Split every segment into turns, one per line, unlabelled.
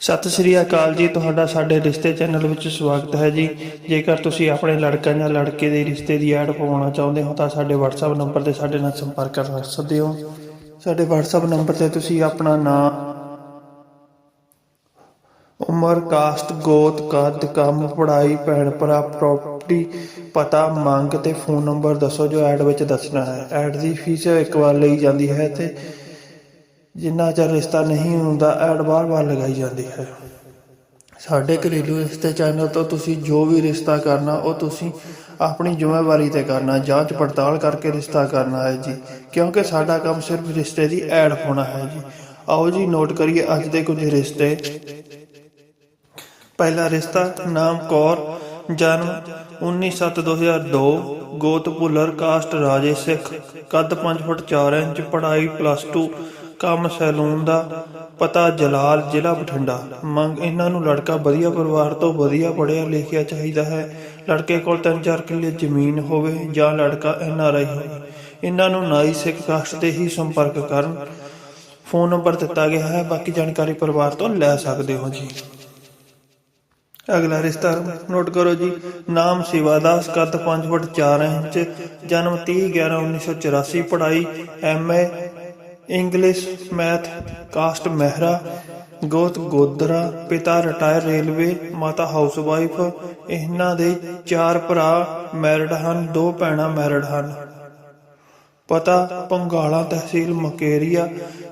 ਸਤਿ ਸ਼੍ਰੀ ਅਕਾਲ ਜੀ, ਤੁਹਾਡਾ ਸਾਡੇ ਰਿਸ਼ਤੇ ਚੈਨਲ ਵਿੱਚ ਸਵਾਗਤ ਹੈ ਜੀ। ਜੇਕਰ ਤੁਸੀਂ ਆਪਣੇ ਲੜਕਾ ਜਾਂ ਲੜਕੇ ਦੇ ਰਿਸ਼ਤੇ ਦੀ ਐਡ ਪਵਾਉਣਾ ਚਾਹੁੰਦੇ ਹੋ, ਤਾਂ ਸਾਡੇ WhatsApp ਨੰਬਰ ਤੇ ਸਾਡੇ ਨਾਲ ਸੰਪਰਕ ਕਰ ਸਕਦੇ ਹੋ। ਸਾਡੇ WhatsApp ਨੰਬਰ ਤੇ ਤੁਸੀਂ ਆਪਣਾ ਨਾਮ ਉਮਰ, ਕਾਸਟ, ਗੋਤ, ਕੱਦ, ਕੰਮ, ਪੜ੍ਹਾਈ, ਭੈਣ ਭਰਾ ਪ੍ਰਾਪਰਟੀ ਪਤਾ, ਮੰਗ ਤੇ ਫੋਨ ਨੰਬਰ ਦੱਸੋ ਜੋ ਐਡ ਵਿੱਚ ਦੱਸਣਾ ਹੈ। ਐਡ ਦੀ ਫੀਸ ਇੱਕ ਵਾਰ ਲਈ ਜਾਂਦੀ ਹੈ ਤੇ ਜਿੰਨਾ ਚਿਰ ਰਿਸ਼ਤਾ ਨਹੀਂ ਹੁੰਦਾ, ਐਡ ਬਾਰ-ਬਾਰ ਲਗਾਈ ਜਾਂਦੀ ਹੈ। ਸਾਡੇ ਘਰੇਲੂ ਰਿਸ਼ਤੇ ਚੈਨਲ ਤੋਂ ਤੁਸੀਂ ਜੋ ਵੀ ਰਿਸ਼ਤਾ ਕਰਨਾ, ਉਹ ਤੁਸੀਂ ਆਪਣੀ ਜ਼ਿੰਮੇਵਾਰੀ ਤੇ ਕਰਨਾ, ਜਾਂਚ ਪੜਤਾਲ ਕਰਕੇ ਰਿਸ਼ਤਾ ਕਰਨਾ ਹੈ ਜੀ। ਕਿਉਂਕਿ ਸਾਡਾ ਕੰਮ ਸਿਰਫ ਰਿਸ਼ਤੇ ਦੀ ਐਡ ਹੋਣਾ ਹੈ ਜੀ। ਆਓ ਜੀ ਨੋਟ ਕਰੀਏ ਅੱਜ ਦੇ ਕੁਝ ਰਿਸ਼ਤੇ। ਪਹਿਲਾ ਰਿਸ਼ਤਾ, ਨਾਮ ਕੌਰ, ਜਨਮ 19/7/2002 ਗੋਤ ਭੁੱਲਰ, ਕਾਸਟ ਰਾਜੇ ਸਿੱਖ, ਕੱਦ 5 ਫੁੱਟ 4 ਇੰਚ, ਪੜ੍ਹਾਈ ਪਲੱਸ 2 ਕੰਮ ਸੈਲੂਨ ਦਾ ਪਤਾ ਜਲਾਲ ਜ਼ਿਲ੍ਹਾ ਬਠਿੰਡਾ। ਮੰਗ ਇਹਨਾਂ ਨੂੰ ਲੜਕਾ ਵਧੀਆ ਪਰਿਵਾਰ ਤੋਂ ਵਧੀਆ ਪੜ੍ਹਿਆ ਲਿਖਿਆ ਚਾਹੀਦਾ ਹੈ। ਲੜਕੇ ਕੋਲ 3-4 ਕਿੱਲੇ ਜ਼ਮੀਨ ਹੋਵੇ ਜਾਂ ਲੜਕਾ ਐਨਆਰਆਈ ਹੋਵੇ। ਇਹਨਾਂ ਨੂੰ ਨਾਈ ਸਿੱਖ ਕਾਸਟ ਤੇ ਹੀ ਸੰਪਰਕ ਕਰਨ ਫੋਨ ਨੰਬਰ ਦਿੱਤਾ ਗਿਆ ਹੈ। ਬਾਕੀ ਜਾਣਕਾਰੀ ਪਰਿਵਾਰ ਤੋਂ ਲੈ ਸਕਦੇ ਹੋ ਜੀ। ਅਗਲਾ ਰਿਸ਼ਤਾ ਨੋਟ ਕਰੋ ਜੀ। ਨਾਮ ਸਿਵਾਦਾਸ, ਕੱਦ 5 ਫੁੱਟ 4 ਇੰਚ, ਜਨਮ 30 11 1984 ਪੜ੍ਹਾਈ MA English math caste Mehra ਗੋਤ ਗੋਦਰਾ ਪਿਤਾ ਰਿਟਾਇਰ ਰੇਲਵੇ ਮਾਤਾ ਹਾਊਸਵਾਈਫ ਇਹਨਾਂ ਦੇ ਚਾਰ ਭਰਾ ਮੈਰਿਡ ਹਨ, ਦੋ ਭੈਣਾਂ ਮੈਰਿਡ ਹਨ। ਪਤਾ, ਪੰਗਾਲਾ, ਤਹਿਸੀਲ ਮਕੇਰੀਆ,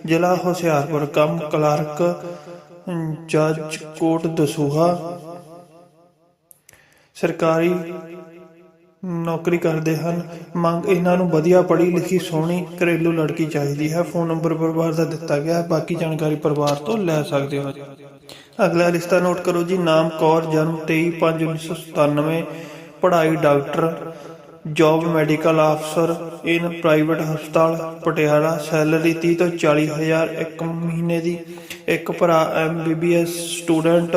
ਜ਼ਿਲ੍ਹਾ ਹੁਸ਼ਿਆਰਪੁਰ, ਕੰਮ ਕਲਰਕ, ਜੱਜ ਕੋਟ ਦਸੂਹਾ। ਸਰਕਾਰੀ ਨੌਕਰੀ ਕਰਦੇ ਹਨ। ਮੰਗ ਇਹਨਾਂ ਨੂੰ ਵਧੀਆ ਪੜ੍ਹੀ ਲਿਖੀ, ਸੋਹਣੀ ਘਰੇਲੂ ਲੜਕੀ ਚਾਹੀਦੀ ਹੈ। ਫੋਨ ਨੰਬਰ ਪਰਿਵਾਰ ਦਾ ਦਿੱਤਾ ਗਿਆ ਹੈ। ਬਾਕੀ ਜਾਣਕਾਰੀ ਪਰਿਵਾਰ ਤੋਂ ਲੈ ਸਕਦੇ ਹੋ ਅਗਲਾ ਰਿਸ਼ਤਾ ਨੋਟ ਕਰੋ ਜੀ। ਨਾਮ ਕੌਰ, ਜਨਮ 23/5/1997 ਪੜ੍ਹਾਈ ਡਾਕਟਰ, ਜੌਬ ਮੈਡੀਕਲ ਅਫਸਰ ਇਨ ਪ੍ਰਾਈਵੇਟ ਹਸਪਤਾਲ, ਪਟਿਆਲਾ। ਸੈਲਰੀ 30 ਤੋਂ 40 ਹਜ਼ਾਰ ਇੱਕ ਮਹੀਨੇ ਦੀ। ਇੱਕ ਭਰਾ ਐਮਬੀਬੀਐਸ ਸਟੂਡੈਂਟ।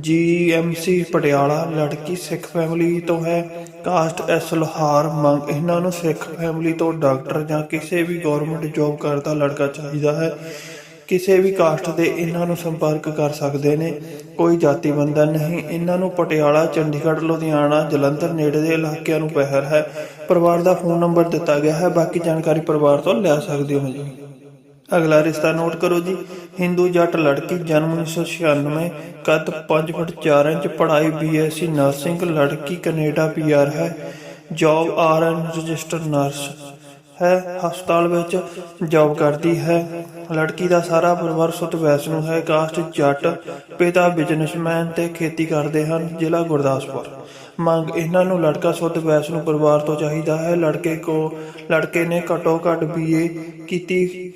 ਜੀਐਮਸੀ ਪਟਿਆਲਾ, ਲੜਕੀ ਸਿੱਖ ਫੈਮਿਲੀ ਤੋਂ ਹੈ। ਕਾਸਟ ਐਸ ਲੋਹਾਰ ਮੰਗ, ਇਹਨਾਂ ਨੂੰ ਸਿੱਖ ਫੈਮਿਲੀ ਤੋਂ ਡਾਕਟਰ ਜਾਂ ਕਿਸੇ ਵੀ ਗਵਰਨਮੈਂਟ ਜੌਬ ਕਰਦਾ ਲੜਕਾ ਚਾਹੀਦਾ ਹੈ। ਕਿਸੇ ਵੀ ਕਾਸਟ ਦੇ ਇਹਨਾਂ ਨੂੰ ਸੰਪਰਕ ਕਰ ਸਕਦੇ ਨੇ। ਕੋਈ ਜਾਤੀ ਬੰਧਨ ਨਹੀਂ, ਇਹਨਾਂ ਨੂੰ ਪਟਿਆਲਾ, ਚੰਡੀਗੜ੍ਹ, ਲੁਧਿਆਣਾ, ਜਲੰਧਰ ਨੇੜੇ ਦੇ ਇਲਾਕਿਆਂ ਨੂੰ ਪਹਿਰ ਹੈ। ਪਰਿਵਾਰ ਦਾ ਫੋਨ ਨੰਬਰ ਦਿੱਤਾ ਗਿਆ ਹੈ, ਬਾਕੀ ਜਾਣਕਾਰੀ ਪਰਿਵਾਰ ਤੋਂ ਲੈ ਸਕਦੇ ਹੋ ਜੀ। ਅਗਲਾ ਰਿਸ਼ਤਾ ਨੋਟ ਕਰੋ ਜੀ। ਹਿੰਦੂ ਜੱਟ ਲੜਕੀ ਜਨਮ 1996 ਕੱਦ 5 ਫੁੱਟ 4 ਇੰਚ, ਪੜ੍ਹਾਈ ਬੀਐਸਸੀ ਨਰਸਿੰਗ, ਲੜਕੀ ਕੈਨੇਡਾ ਪੀਆਰ ਹੈ। ਜੌਬ ਆਰਐਨ ਰਜਿਸਟਰਡ ਨਰਸ ਹੈ। ਹਸਪਤਾਲ ਵਿੱਚ ਜੌਬ ਕਰਦੀ ਹੈ। ਲੜਕੀ ਦਾ ਸਾਰਾ ਪਰਿਵਾਰ ਸੁਤ ਵੈਸ਼ਨੂ ਹੈ। ਕਾਸਟ ਜੱਟ ਪਿਤਾ ਬਿਜ਼ਨਸਮੈਨ ਤੇ ਖੇਤੀ ਕਰਦੇ ਹਨ, ਜ਼ਿਲ੍ਹਾ ਗੁਰਦਾਸਪੁਰ। ਮੰਗ, ਇਹਨਾਂ ਨੂੰ ਲੜਕਾ ਸੁੱਧ ਵੈਸ਼ਨੂ ਪਰਿਵਾਰ ਤੋਂ ਚਾਹੀਦਾ ਹੈ। ਲੜਕੇ ਕੋ, ਲੜਕੇ ਨੇ ਘੱਟੋ ਘੱਟ ਬੀਏ ਕੀਤੀ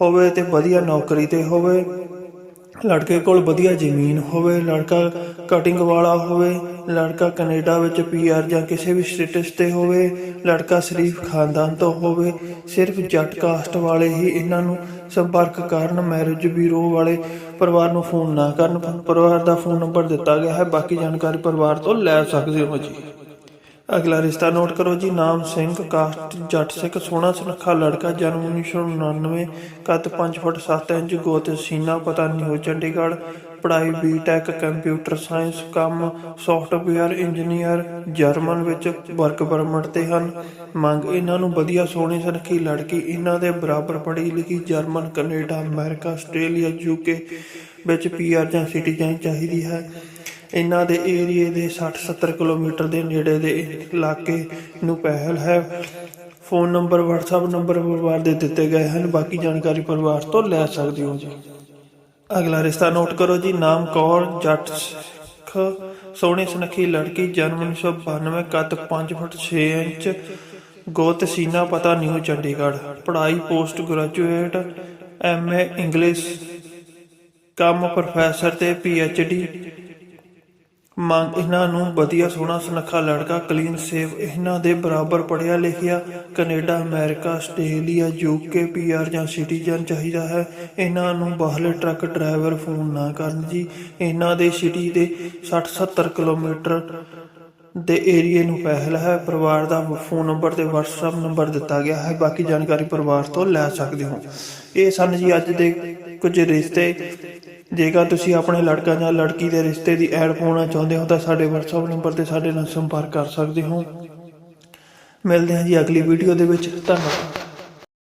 ਹੋਵੇ ਤੇ ਵਧੀਆ ਨੌਕਰੀ ਤੇ ਹੋਵੇ, ਲੜਕੇ ਕੋਲ ਵਧੀਆ ਜ਼ਮੀਨ ਹੋਵੇ, ਲੜਕਾ ਕਟਿੰਗ ਵਾਲਾ ਹੋਵੇ, ਲੜਕਾ ਕੈਨੇਡਾ ਵਿੱਚ ਪੀਆਰ ਜਾਂ ਕਿਸੇ ਵੀ ਸਟੇਟਸ ਤੇ ਹੋਵੇ, ਲੜਕਾ ਸ਼ਰੀਫ ਖਾਨਦਾਨ ਤੋਂ ਹੋਵੇ, ਸਿਰਫ ਜੱਟ ਕਾਸਟ ਵਾਲੇ ਹੀ ਇਹਨਾਂ ਨੂੰ ਸੰਪਰਕ ਕਰਨ ਮੈਰਿਜ ਬਿਊਰੋ ਵਾਲੇ ਪਰਿਵਾਰ ਨੂੰ ਫੋਨ ਨਾ ਕਰਨ, ਪਰਿਵਾਰ ਦਾ ਫੋਨ ਨੰਬਰ ਦਿੱਤਾ ਗਿਆ ਹੈ, ਬਾਕੀ ਜਾਣਕਾਰੀ ਪਰਿਵਾਰ ਤੋਂ ਲੈ ਸਕਦੇ ਹੋ ਜੀ। ਅਗਲਾ ਰਿਸ਼ਤਾ ਨੋਟ ਕਰੋ ਜੀ, ਨਾਮ ਸਿੰਘ, ਕਾਸਟ, ਜੱਟ ਸਿੱਖ ਸੋਹਣਾ ਸੁਨੱਖਾ ਲੜਕਾ, ਜਨਮ 1999 ਕੱਦ 5 ਫੁੱਟ 7 ਇੰਚ, ਗੋਤ ਸੀਨਾ, ਪਤਾ ਨਿਊ ਚੰਡੀਗੜ੍ਹ, ਪੜ੍ਹਾਈ ਬੀਟੈਕ ਕੰਪਿਊਟਰ ਸਾਇੰਸ, ਕੰਮ ਸੌਫਟਵੇਅਰ ਇੰਜੀਨੀਅਰ, ਜਰਮਨ ਵਿੱਚ ਵਰਕ ਪਰਮਿਟ ਤੇ ਹਨ। ਮੰਗ, ਇਹਨਾਂ ਨੂੰ ਵਧੀਆ ਸੋਹਣੀ ਸੁਨੱਖੀ ਲੜਕੀ, ਇਹਨਾਂ ਦੇ ਬਰਾਬਰ ਪੜ੍ਹੀ ਲਿਖੀ German, Canada, America, Australia UK ਵਿੱਚ ਪੀਆਰ ਜਾਂ ਸਿਟੀਜ਼ਨ ਚਾਹੀਦੀ ਹੈ। ਇਹਨਾਂ ਦੇ ਏਰੀਏ ਦੇ 60-70 ਕਿਲੋਮੀਟਰ ਦੇ ਨੇੜੇ ਦੇ ਇਲਾਕੇ ਨੂੰ ਪਹਿਲ ਹੈ। ਫੋਨ ਨੰਬਰ, WhatsApp ਨੰਬਰ ਪਰਿਵਾਰ ਦੇ ਦਿੱਤੇ ਗਏ ਹਨ। ਬਾਕੀ ਜਾਣਕਾਰੀ ਪਰਿਵਾਰ ਤੋਂ ਲੈ ਸਕਦੇ ਹੋ ਜੀ। ਅਗਲਾ ਰਿਸ਼ਤਾ ਨੋਟ ਕਰੋ ਜੀ। ਨਾਮ ਕੌਰ, ਜੱਟ ਸੋਹਣੀ ਸੁਨੱਖੀ ਲੜਕੀ, ਜਨਮ 1992 ਕੱਦ 5 ਫੁੱਟ 6 ਇੰਚ, ਗੋਤ ਸੀਨਾ ਪਤਾ, ਨਿਊ ਚੰਡੀਗੜ੍ਹ। ਪੜ੍ਹਾਈ ਪੋਸਟ ਗ੍ਰੈਜੂਏਟ ਐਮਏ ਇੰਗਲਿਸ਼, ਕੰਮ ਪ੍ਰੋਫੈਸਰ ਤੇ ਡੀ। ਮੰਗ ਇਹਨਾਂ ਨੂੰ ਵਧੀਆ ਸੋਹਣਾ ਸੁਨੱਖਾ ਲੜਕਾ ਕਲੀਨ ਸੇਵ ਇਹਨਾਂ ਦੇ ਬਰਾਬਰ ਪੜ੍ਹਿਆ ਲਿਖਿਆ Canada, America, Australia, UK PR ਜਾਂ ਸਿਟੀਜ਼ਨ ਚਾਹੀਦਾ ਹੈ। ਇਹਨਾਂ ਨੂੰ ਬਾਹਰਲੇ ਟਰੱਕ ਡਰਾਈਵਰ ਫੋਨ ਨਾ ਕਰਨ ਜੀ। ਇਹਨਾਂ ਦੇ ਸਿਟੀ ਦੇ 60-70 ਕਿਲੋਮੀਟਰ ਦੇ ਏਰੀਏ ਨੂੰ ਪਹਿਲ ਹੈ। ਪਰਿਵਾਰ ਦਾ ਫੋਨ ਨੰਬਰ ਤੇ WhatsApp ਨੰਬਰ ਦਿੱਤਾ ਗਿਆ ਹੈ। ਬਾਕੀ ਜਾਣਕਾਰੀ ਪਰਿਵਾਰ ਤੋਂ ਲੈ ਸਕਦੇ ਹੋ। ਇਹ ਸਨ ਜੀ ਅੱਜ ਦੇ ਕੁਝ ਰਿਸ਼ਤੇ। ਜੇਕਰ ਤੁਸੀਂ ਆਪਣੇ ਲੜਕਾ ਜਾਂ ਲੜਕੀ ਦੇ ਰਿਸ਼ਤੇ ਦੀ ਐਡ ਪਾਉਣਾ ਚਾਹੁੰਦੇ ਹੋ, ਤਾਂ ਸਾਡੇ WhatsApp ਨੰਬਰ ਤੇ ਸਾਡੇ ਨਾਲ ਸੰਪਰਕ ਕਰ ਸਕਦੇ ਹੋ। ਮਿਲਦੇ ਹਾਂ ਜੀ ਅਗਲੀ ਵੀਡੀਓ ਦੇ ਵਿੱਚ। ਧੰਨਵਾਦ।